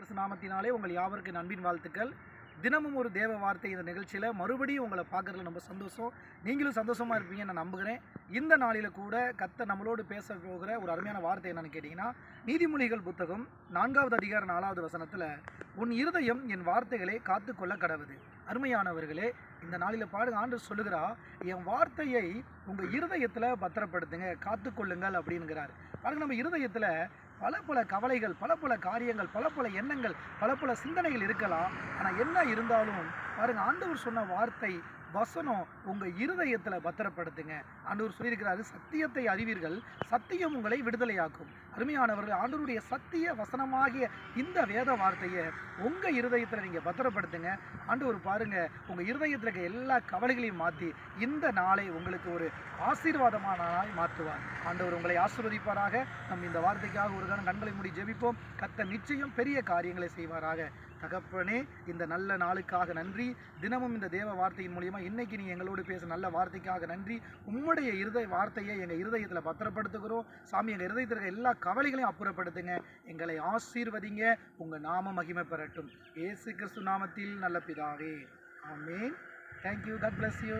கிறிஸ்து நாமத்தினாலே உங்கள் யாவருக்கு நண்பின் வாழ்த்துக்கள். தினமும் ஒரு தேவ வார்த்தை இந்த நிகழ்ச்சியில். மறுபடியும் உங்களை பார்க்குறதுல ரொம்ப சந்தோஷம். நீங்களும் சந்தோஷமாக இருப்பீங்க நான் நம்புகிறேன். இந்த நாளில் கூட கத்த நம்மளோடு பேச போகிற ஒரு அருமையான வார்த்தை என்னென்னு கேட்டிங்கன்னா நீதிமொழிகள் புத்தகம் நான்காவது அதிகார நாலாவது வசனத்தில் உன் இருதயம் என் வார்த்தைகளை காத்துக்கொள்ள கடவுது. அருமையானவர்களே இந்த நாளில் பாடு ஆண்டு சொல்லுகிறா என் வார்த்தையை உங்கள் இருதயத்தில் பத்திரப்படுத்துங்க காத்துக்கொள்ளுங்கள் அப்படிங்கிறார் பாருங்க நம்ம இருதயத்தில் பல பல கவலைகள் பல பல காரியங்கள் பல பல எண்ணங்கள் பல பல சிந்தனைகள் இருக்கலாம். ஆனால் என்ன இருந்தாலும் பாருங்க ஆண்டவர் சொன்ன வார்த்தை வசனம் உங்கள் இருதயத்தில் பத்திரப்படுத்துங்க. ஆண்டவர் சொல்லியிருக்கிறாரு சத்தியத்தை அறிவீர்கள் சத்தியம் உங்களை விடுதலையாக்கும். அருமையானவர்கள் ஆண்டருடைய சத்திய வசனமாகிய இந்த வேத வார்த்தையை உங்கள் இருதயத்தில் நீங்கள் பத்திரப்படுத்துங்க. ஆண்டவர் பாருங்க உங்கள் இருதயத்தில் இருக்க எல்லா கவலைகளையும் மாற்றி இந்த நாளை உங்களுக்கு ஒரு ஆசீர்வாதமான நாளாய் மாற்றுவார். ஆண்டவர் உங்களை ஆசீர்வதிப்பாராக. நம் இந்த வார்த்தைக்காக ஒரு கணம் கண்களை மூடி ஜெபிப்போம். கத்த நிச்சயம் பெரிய காரியங்களை செய்வாராக. தகப்பனே இந்த நல்ல நாளுக்காக நன்றி. தினமும் இந்த தேவ வார்த்தையின் மூலியமாக இன்னைக்கு நீ எங்களோடு பேச நல்ல வார்த்தைக்காக நன்றி. உம்முடைய இருதய வார்த்தையை எங்கள் இருதயத்தில் பத்திரப்படுத்துகிறோம். சாமி எங்கள் இருதயத்தில் இருக்க எல்லா கவலைகளையும் அப்புறப்படுத்துங்க. எங்களை ஆசீர்வதிங்க. உங்கள் நாம மகிமை பெறட்டும். ஏசு கிறிஸ்து நாமத்தில் நல்ல பிதாவே. ஆமென். Thank you God bless you